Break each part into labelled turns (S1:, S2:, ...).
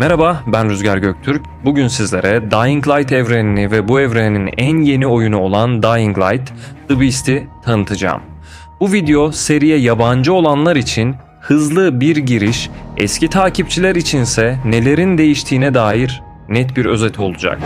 S1: Merhaba, ben Rüzgar Göktürk. Bugün sizlere Dying Light evrenini ve bu evrenin en yeni oyunu olan Dying Light The Beast'i tanıtacağım. Bu video seriye yabancı olanlar için hızlı bir giriş, eski takipçiler içinse nelerin değiştiğine dair net bir özet olacak.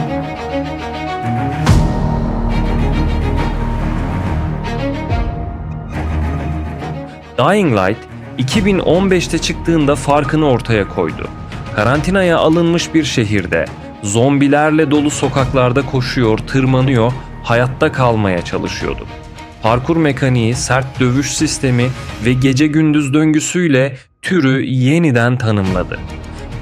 S1: Dying Light 2015'te çıktığında farkını ortaya koydu. Karantinaya alınmış bir şehirde zombilerle dolu sokaklarda koşuyor, tırmanıyor, hayatta kalmaya çalışıyordu. Parkur mekaniği, sert dövüş sistemi ve gece gündüz döngüsüyle türü yeniden tanımladı.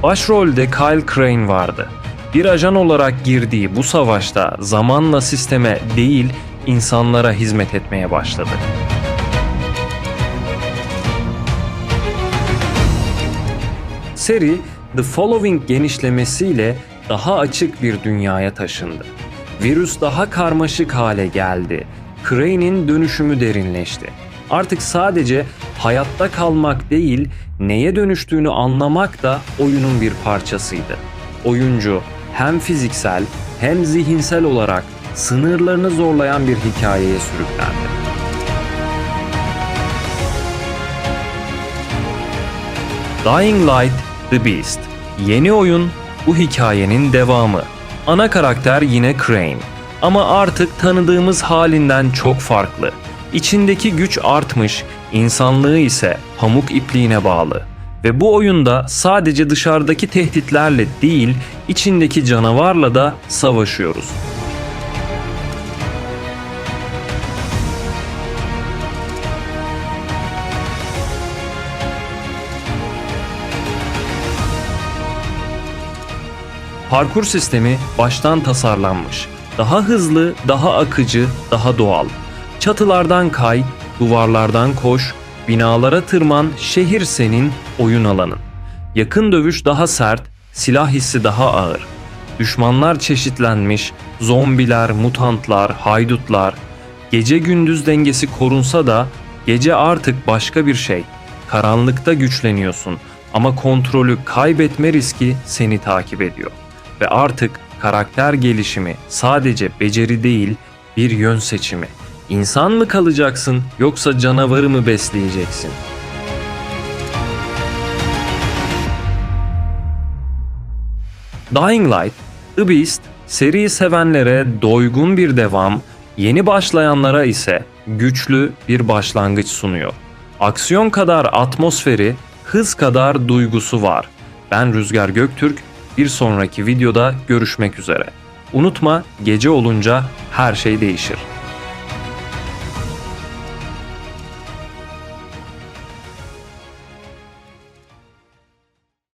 S1: Başrolde Kyle Crane vardı. Bir ajan olarak girdiği bu savaşta zamanla sisteme değil insanlara hizmet etmeye başladı. Seri The Following genişlemesiyle daha açık bir dünyaya taşındı. Virüs daha karmaşık hale geldi. Crane'in dönüşümü derinleşti. Artık sadece hayatta kalmak değil, neye dönüştüğünü anlamak da oyunun bir parçasıydı. Oyuncu hem fiziksel hem zihinsel olarak sınırlarını zorlayan bir hikayeye sürüklendi. Dying Light The Beast. Yeni oyun bu hikayenin devamı. Ana karakter yine Crane. Ama artık tanıdığımız halinden çok farklı. İçindeki güç artmış, insanlığı ise pamuk ipliğine bağlı. Ve bu oyunda sadece dışarıdaki tehditlerle değil, içindeki canavarla da savaşıyoruz. Parkur sistemi baştan tasarlanmış. Daha hızlı, daha akıcı, daha doğal. Çatılardan kay, duvarlardan koş, binalara tırman, şehir senin, oyun alanın. Yakın dövüş daha sert, silah hissi daha ağır. Düşmanlar çeşitlenmiş, zombiler, mutantlar, haydutlar. Gece gündüz dengesi korunsa da gece artık başka bir şey. Karanlıkta güçleniyorsun ama kontrolü kaybetme riski seni takip ediyor ve artık karakter gelişimi sadece beceri değil, bir yön seçimi. İnsan mı kalacaksın yoksa canavarı mı besleyeceksin? Dying Light, The Beast, seri sevenlere doygun bir devam, yeni başlayanlara ise güçlü bir başlangıç sunuyor. Aksiyon kadar atmosferi, hız kadar duygusu var. Ben Rüzgar Göktürk, bir sonraki videoda görüşmek üzere. Unutma gece olunca her şey değişir.